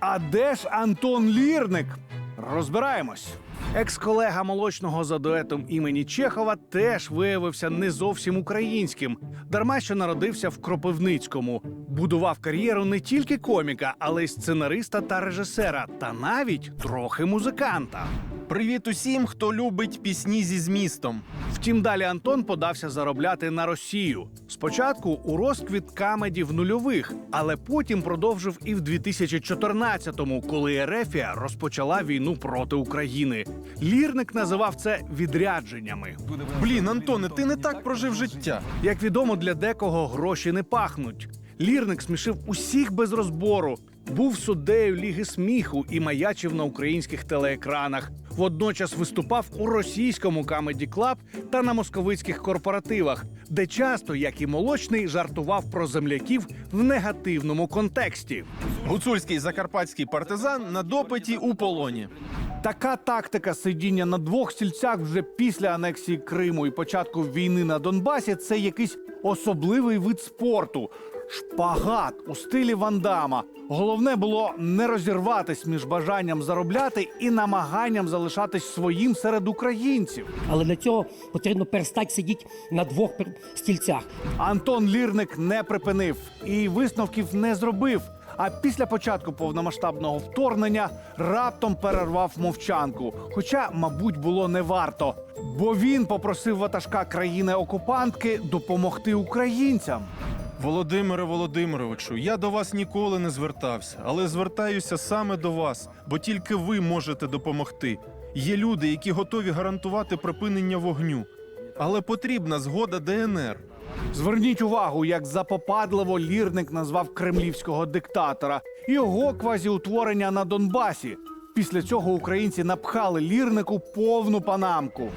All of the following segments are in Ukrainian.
А де ж Антон Лірник? Розбираємось. Екс-колега молочного за дуетом імені Чехова теж виявився не зовсім українським, дарма що народився в Кропивницькому. Будував кар'єру не тільки коміка, але й сценариста та режисера, та навіть трохи музиканта. Привіт усім, хто любить пісні зі змістом. Втім, далі Антон подався заробляти на Росію. Спочатку у розквіт камеді в нульових, але потім продовжив і в 2014-му, коли Ерефія розпочала війну проти України. Лірник називав це відрядженнями. Блін, Антоне, ти не так прожив життя. Як відомо, для декого гроші не пахнуть. Лірник смішив усіх без розбору. Був суддею ліги сміху і маячив на українських телеекранах. Водночас виступав у російському камеді клаб та на московицьких корпоративах, де часто, як і молочний, жартував про земляків в негативному контексті. Гуцульський закарпатський партизан на допиті у полоні. Така тактика сидіння на двох стільцях вже після анексії Криму і початку війни на Донбасі це якийсь особливий вид спорту. Шпагат у стилі Вандама. Головне було не розірватись між бажанням заробляти і намаганням залишатись своїм серед українців. Але для цього потрібно перестати сидіти на двох стільцях. Антон Лірник не припинив і висновків не зробив. А після початку повномасштабного вторгнення раптом перервав мовчанку. Хоча, мабуть, було не варто, бо він попросив ватажка країни-окупантки допомогти українцям. Володимире Володимировичу, я до вас ніколи не звертався, але звертаюся саме до вас, бо тільки ви можете допомогти. Є люди, які готові гарантувати припинення вогню. Але потрібна згода ДНР. Зверніть увагу, як запопадливо лірник назвав кремлівського диктатора його квазіутворення на Донбасі. Після цього українці напхали лірнику повну панамку.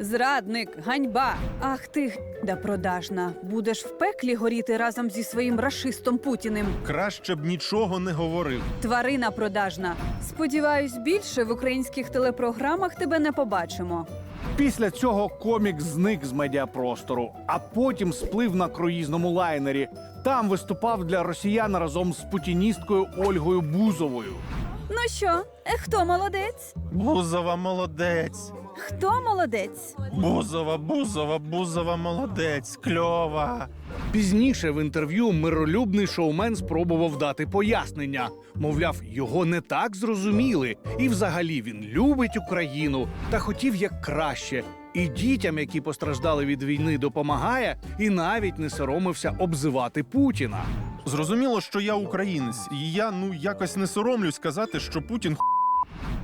Зрадник, ганьба. Ах ти да продажна. Будеш в пеклі горіти разом зі своїм рашистом Путіним. Краще б нічого не говорив. Тварина продажна. Сподіваюсь, більше в українських телепрограмах тебе не побачимо. Після цього комік зник з медіапростору, а потім сплив на круїзному лайнері. Там виступав для росіян разом з путіністкою Ольгою Бузовою. Ну що, е, хто молодець? Бузова молодець. Хто молодець? Бузова, бузова, бузова молодець. Кльова. Пізніше в інтерв'ю миролюбний шоумен спробував дати пояснення. Мовляв, його не так зрозуміли, і взагалі він любить Україну та хотів як краще. І дітям, які постраждали від війни, допомагає, і навіть не соромився обзивати Путіна. Зрозуміло, що я українець, і я ну якось не соромлюсь сказати, що Путін х**.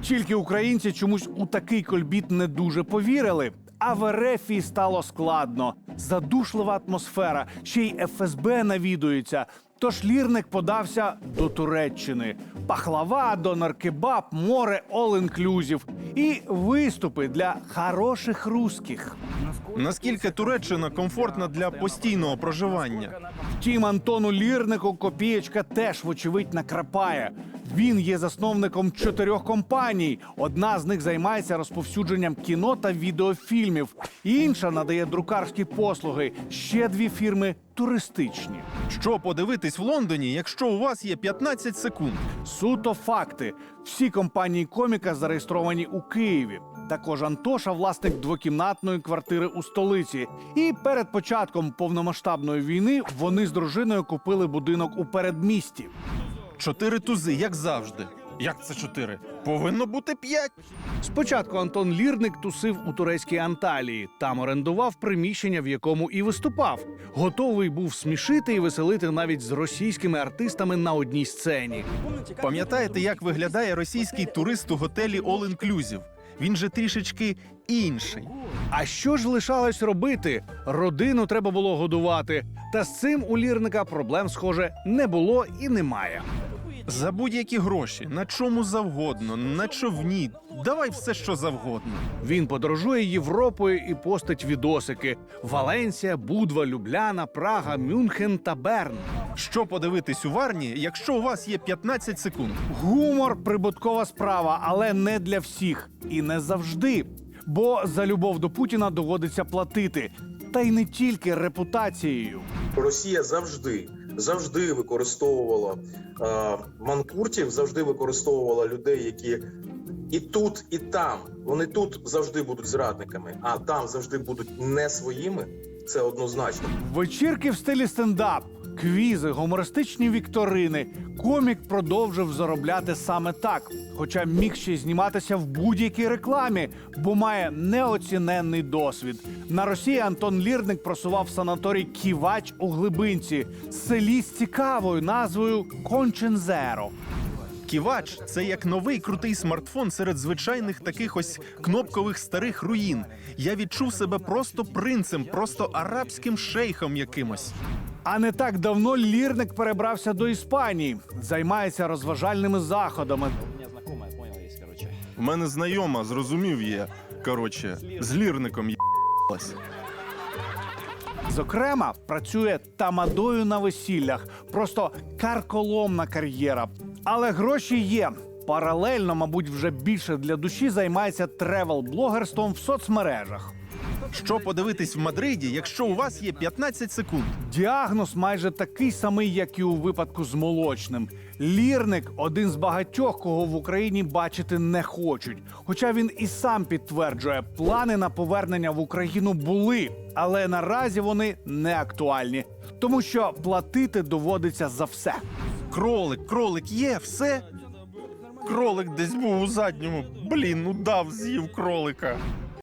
Тільки українці чомусь у такий кольбіт не дуже повірили. А в Ерефії стало складно. Задушлива атмосфера, ще й ФСБ навідується. Тож лірник подався до Туреччини. Пахлава, донор-кебаб, море all-inclusive і виступи для хороших русських. Наскільки Туреччина комфортна для постійного проживання? Втім, Антону Лірнику копієчка теж, вочевидь, накрапає. Він є засновником чотирьох компаній. Одна з них займається розповсюдженням кіно та відеофільмів. Інша надає друкарські послуги. Ще дві фірми туристичні. Що подивитись в Лондоні, якщо у вас є 15 секунд? Суто факти. Всі компанії коміка зареєстровані у Києві. Також Антоша власник двокімнатної квартири у столиці. І перед початком повномасштабної війни вони з дружиною купили будинок у передмісті. Чотири тузи, як завжди. Як це чотири? Повинно бути п'ять. Спочатку Антон Лірник тусив у турецькій Анталії. Там орендував приміщення, в якому і виступав. Готовий був смішити і веселити навіть з російськими артистами на одній сцені. Пам'ятаєте, як виглядає російський турист у готелі All Inclusive? Він же трішечки інший. А що ж лишалось робити? Родину треба було годувати. Та з цим у лірника проблем, схоже, не було і немає. За будь-які гроші, на чому завгодно, на човні. Давай все, що завгодно. Він подорожує Європою і постить відосики: Валенсія, Будва, Любляна, Прага, Мюнхен та Берн. Що подивитись у Варні, якщо у вас є 15 секунд? Гумор прибуткова справа, але не для всіх і не завжди. Бо за любов до Путіна доводиться платити. Та й не тільки репутацією. Росія завжди завжди використовувала е, манкуртів, завжди використовувала людей, які і тут, і там. Вони тут завжди будуть зрадниками, а там завжди будуть не своїми. Це однозначно. Вечірки в стилі стендап, квізи, гумористичні вікторини. Комік продовжив заробляти саме так, хоча міг ще зніматися в будь-якій рекламі, бо має неоціненний досвід. На Росії Антон Лірник просував санаторій Ківач у глибинці, селі з цікавою назвою Кончензеро. Ківач це як новий крутий смартфон серед звичайних таких ось кнопкових старих руїн. Я відчув себе просто принцем, просто арабським шейхом якимось. А не так давно лірник перебрався до Іспанії, займається розважальними заходами. У мене знайома, зрозумів є. Коротше, з лірником є**лась. Зокрема, працює тамадою на весіллях, просто карколомна кар'єра. Але гроші є. Паралельно, мабуть, вже більше для душі займається тревел-блогерством в соцмережах. Що подивитись в Мадриді, якщо у вас є 15 секунд? Діагноз майже такий самий, як і у випадку з молочним. Лірник один з багатьох, кого в Україні бачити не хочуть. Хоча він і сам підтверджує, плани на повернення в Україну були, але наразі вони не актуальні, тому що платити доводиться за все. Кролик, кролик є, все. Кролик десь був у задньому. Блін, ну дав, з'їв кролика.